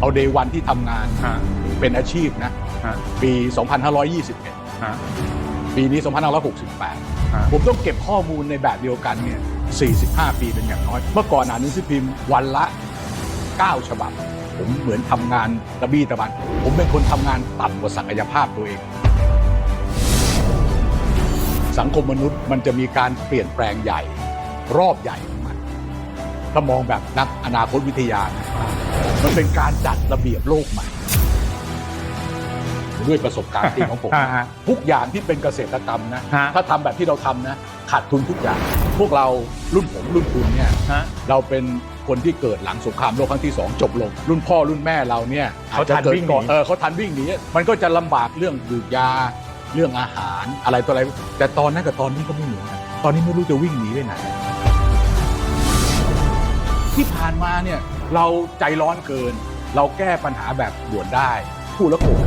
เอาเดวันที่ทำงานฮะเป็นอาชีพนะ ฮะปี 2521 ฮะปีนี้ฮะ2568ผมต้องเก็บข้อมูลในแบบเดียวกันเนี่ย 45 ปีเป็นอย่างน้อย เมื่อก่อนอ่านหนังสือพิมพ์วันละ 9 ฉบับ ผมเหมือนทำงานตะบี้ตะบัน ผมเป็นคนทำงานต่ำกว่าศักยภาพตัวเอง สังคมมนุษย์มันจะมีการเปลี่ยนแปลงใหญ่ รอบใหญ่ของมัน ถ้ามองแบบนักอนาคตวิทยานะมันเป็นการจัดระเบียบโลกใหม่ ด้วยประสบการณ์จริงของผมฮะฮะทุกอย่างที่เป็นเกษตรกรรมนะฮะถ้าทำแบบที่เราทำนะ ขาดทุนทุกอย่าง พวกเรารุ่นผมรุ่นคุณเนี่ยฮะเราเป็นคนที่เกิดหลังสงครามโลกครั้งที่สองจบลง รุ่นพ่อรุ่นแม่เราเนี่ยเขาจะทันเกิดวิ่งหนีก่อนเออเขาทันวิ่งหนีมันก็จะลำบากเรื่องดื่มยาเรื่องอาหารอะไรตัวอะไร แต่ตอนนั้นกับตอนนี้ก็ไม่เหมือนกันตอนนี้ไม่รู้จะวิ่งหนีไปไหน ที่ผ่านมาเนี่ยเราใจร้อนเกิน เราแก้ปัญหาแบบด่วนได้พูดแล้วโกรธ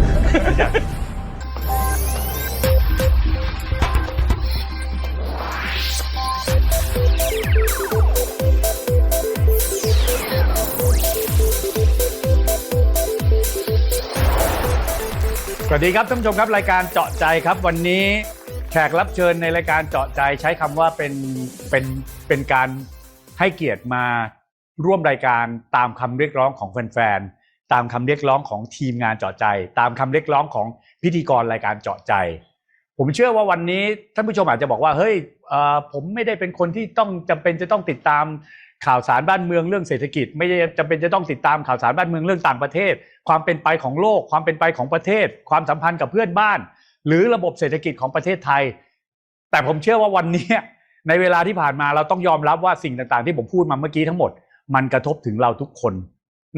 สวัสดีครับท่านผู้ชมครับรายการเจาะใจครับ วันนี้แขกรับเชิญในรายการเจาะใจใช้คำว่าเป็นเป็นเป็นการให้เกียรติมา ร่วมรายการตามคำเรียกร้องของแฟนๆ ตามคำเรียกร้องของทีมงานเจาะใจ ตามคำเรียกร้องของพิธีกรรายการเจาะใจ ผมเชื่อว่าวันนี้ท่านผู้ชมอาจจะบอกว่าเฮ้ยผมไม่ได้เป็นคนที่ต้องจำเป็นจะต้องติดตามข่าวสารบ้านเมืองเรื่องเศรษฐกิจ ไม่ได้จำเป็นจะต้องติดตามข่าวสารบ้านเมืองเรื่องต่างประเทศ ความเป็นไปของโลก ความเป็นไปของประเทศ ความสัมพันธ์กับเพื่อนบ้าน หรือระบบเศรษฐกิจของประเทศไทย แต่ผมเชื่อว่าวันนี้ในเวลาที่ผ่านมาเราต้องยอมรับว่าสิ่งต่างๆ ที่ผมพูดมาเมื่อกี้ทั้งหมด มันกระทบถึงเราทุกคน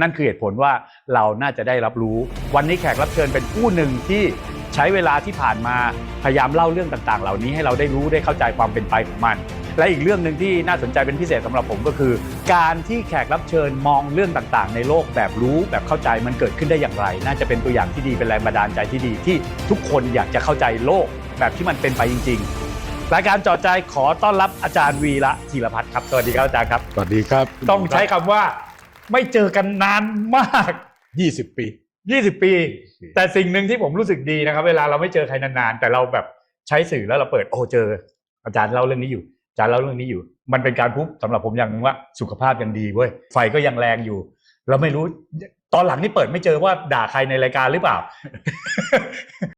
นั่นคือเหตุผลว่าเราน่าจะได้รับรู้ วันนี้แขกรับเชิญเป็นผู้หนึ่งที่ใช้เวลาที่ผ่านมาพยายามเล่าเรื่องต่างๆ เหล่านี้ให้เราได้รู้ได้เข้าใจความเป็นไปของมัน และอีกเรื่องหนึ่งที่น่าสนใจเป็นพิเศษสำหรับผมก็คือ การที่แขกรับเชิญมองเรื่องต่างๆ ในโลกแบบรู้แบบเข้าใจมันเกิดขึ้นได้อย่างไร น่าจะเป็นตัวอย่างที่ดีเป็นแรงบันดาลใจที่ดีที่ทุกคนอยากจะเข้าใจโลกแบบที่มันเป็นไปจริง ๆ รายการเจอใจขอต้อนรับอาจารย์วีระธีรพัฒน์ครับสวัสดีครับอาจารย์ครับ สวัสดีครับต้องใช้คำว่าไม่เจอกันนานมาก 20 ปี 20 ปี แต่สิ่งหนึ่งที่ผมรู้สึกดีนะครับ เวลาเราไม่เจอใครนานๆ แต่เราแบบใช้สื่อแล้วเราเปิดโอ้เจอ อาจารย์เล่าเรื่องนี้อยู่อาจารย์เล่าเรื่องนี้อยู่ มันเป็นการพูดสำหรับผมอย่างหนึงว่าสุขภาพยังดีเว้ยไฟก็ยังแรงอยู่ เราไม่รู้ตอนหลังนี่เปิดไม่เจอว่าด่าใครในรายการหรือเปล่า